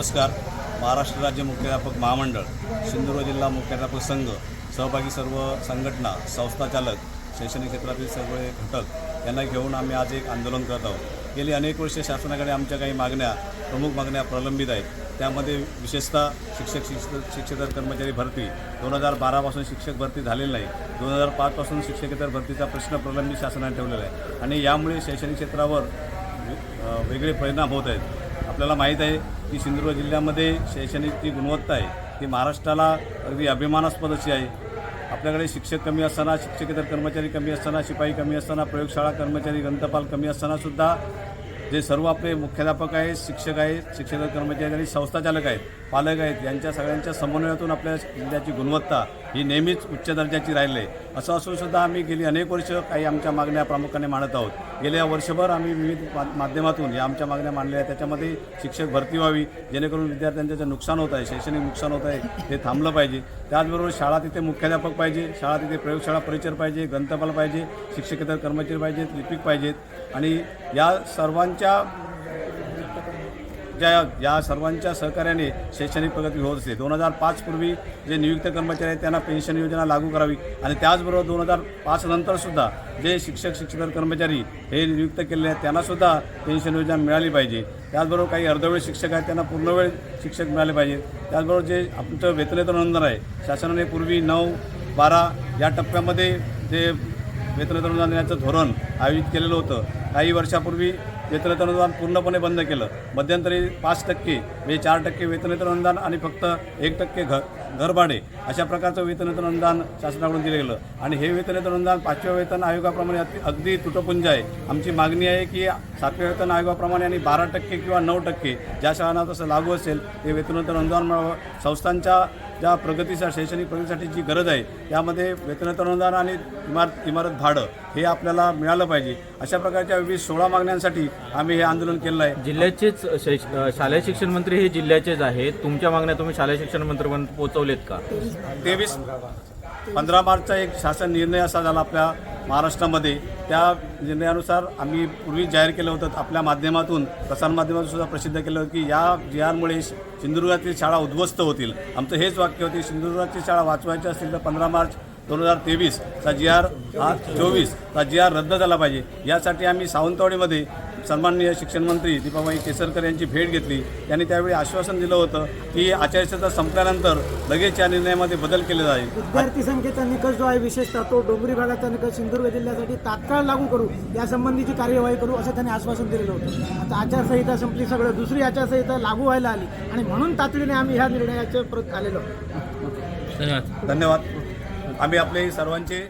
नमस्कार. महाराष्ट्र राज्य मुख्याध्यापक महामंडळ सिंधुदुर्ग जिल्हा मुख्याध्यापक संघ सहभागी सर्व संघटना संस्थाचालक शैक्षणिक क्षेत्रातील सगळे घटक यांना घेऊन आम्ही आज एक आंदोलन करत आहोत. गेली अनेक वर्षे शासनाकडे आमच्या काही मागण्या प्रमुख मागण्या प्रलंबित आहेत. त्यामध्ये विशेषतः शिक्षक शिक्षक शिक्षकेतर कर्मचारी भरती. दोन हजार बारापासून शिक्षक भरती झालेली नाही. दोन हजार पाचपासून शिक्षकेतर भरतीचा प्रश्न प्रलंबित शासनाने ठेवलेला आहे. आणि यामुळे शैक्षणिक क्षेत्रावर वेगळे परिणाम होत आहेत. आपल्याला माहीत आहे की सिंधुदुर्ग जिल्ह्यामध्ये शैक्षणिक जी गुणवत्ता आहे ती महाराष्ट्राला अगदी अभिमानास्पद अशी आहे. आपल्याकडे शिक्षक कमी असताना शिक्षकेतर कर्मचारी कमी असताना शिपाई कमी असताना प्रयोगशाळा कर्मचारी ग्रंथपाल कमी असतानासुद्धा जे सर्व आपले मुख्याध्यापक आहेत शिक्षक आहेत शिक्षक कर्मचारी आणि संस्थाचालक आहेत पालक आहेत यांच्या सगळ्यांच्या समन्वयातून आपल्या जिल्ह्याची गुणवत्ता ही नेहमीच उच्च दर्जाची राहिली आहे. असं असून सुद्धा आम्ही गेली अनेक वर्ष काही आमच्या मागण्या प्रामुख्याने मांडत आहोत. गेल्या वर्षभर आम्ही विविध मा- माध्यमातून या आमच्या मागण्या मांडल्या आहेत. त्याच्यामध्ये शिक्षक भरती व्हावी जेणेकरून विद्यार्थ्यांचं जे नुकसान होत आहे शैक्षणिक नुकसान होत आहे ते थांबलं पाहिजे. त्याचबरोबर शाळा तिथे मुख्याध्यापक पाहिजे शाळा तिथे प्रयोगशाळा परिचर पाहिजे ग्रंथपाल पाहिजे शिक्षकेतर कर्मचारी पाहिजेत लिपिक पाहिजेत. आणि या सर्वांच्या ज्या या सर्वांच्या सहकार्याने शैक्षणिक प्रगती होत असते. दोन हजार पाचपूर्वी जे नियुक्त कर्मचारी आहेत त्यांना पेन्शन योजना लागू करावी. आणि त्याचबरोबर दोन हजार पाच नंतरसुद्धा जे शिक्षक शिक्षक कर्मचारी हे नियुक्त केलेले आहेत त्यांनासुद्धा पेन्शन योजना मिळाली पाहिजे. त्याचबरोबर काही अर्धवेळ शिक्षक आहेत त्यांना पूर्णवेळ शिक्षक मिळाले पाहिजे. त्याचबरोबर जे आमचं वेतनेतर नोंदण आहे शासनाने पूर्वी नऊ बारा या टप्प्यामध्ये जे वेतनेतर अनुदान देण्याचं धोरण आयोजित केलेलं होतं. काही वर्षापूर्वी वेतनेतर अनुदान पूर्णपणे बंद केलं. मध्यंतरी पाच टक्के म्हणजे चार टक्के वेतनेतर अनुदान आणि फक्त एक टक्के घ घरभाडे अशा प्रकारचं वेतनेतन अनुदान शासनाकडून दिलं गेलं. आणि हे वेतनेतन अनुदान पाचव्या वेतन आयोगाप्रमाणे अगदी तुटपुंज आहे. आमची मागणी आहे की सातव्या वेतन आयोगाप्रमाणे आणि बारा टक्के किंवा नऊ टक्के ज्या शाळांना तसं लागू असेल ते वेतनोत्तर अनुदान मिळावं. संस्थांच्या ज्या प्रगतीसाठी शैक्षणिक प्रगतीसाठी जी गरज आहे त्यामध्ये वेतनोत्तर अनुदान आणि इमारत इमारत भाडं हे आपल्याला मिळालं पाहिजे. अशा प्रकारच्या विविध सोळा मागण्यांसाठी आम्ही हे आंदोलन केलं आहे. जिल्ह्याचेच शालेय शिक्षण मंत्री हे जिल्ह्याचेच आहेत. तुमच्या मागण्या तुम्ही शालेय शिक्षण मंत्र्यांपर्यंत पोहोचवलेत का? तेवीस पंधरा मार्चचा एक शासन निर्णय असा झाला आपल्या महाराष्ट्रामध्ये. त्या निर्णयानुसार आम्ही पूर्वी जाहीर केलं होतं आपल्या माध्यमातून प्रसारमाध्यमातून सुद्धा प्रसिद्ध केलं होतं की या जी आरमुळे सिंधुदुर्गातील शाळा उद्ध्वस्त होतील. आमचं हेच वाक्य होते सिंधुदुर्गाची शाळा वाचवायची असतील तर पंधरा मार्च दोन हजार तेवीसचा जी आर हा चोवीसचा जी आर रद्द झाला पाहिजे. यासाठी आम्ही सावंतवाडीमध्ये सन्माननीय शिक्षण मंत्री दीपाबाई केसरकर यांची भेट घेतली. त्यांनी त्यावेळी आश्वासन दिलं होतं की आचारसंहिता संपल्यानंतर लगेच या निर्णयामध्ये बदल केले जाईल. विद्यार्थी संख्येचा निकष जो आहे विशेषतः तो डोंगरी भागाचा निकष सिंधुदुर्ग जिल्ह्यासाठी तात्काळ लागू करू यासंबंधीची कार्यवाही करू असं त्यांनी आश्वासन दिलेलं होतं. आता आचारसंहिता संपली सगळं दुसरी आचारसंहिता लागू व्हायला आली आणि म्हणून तातडीने आम्ही ह्या निर्णयाच्या प्रत आलेलो आहोत. धन्यवाद. आम्ही आपले सर्वांचे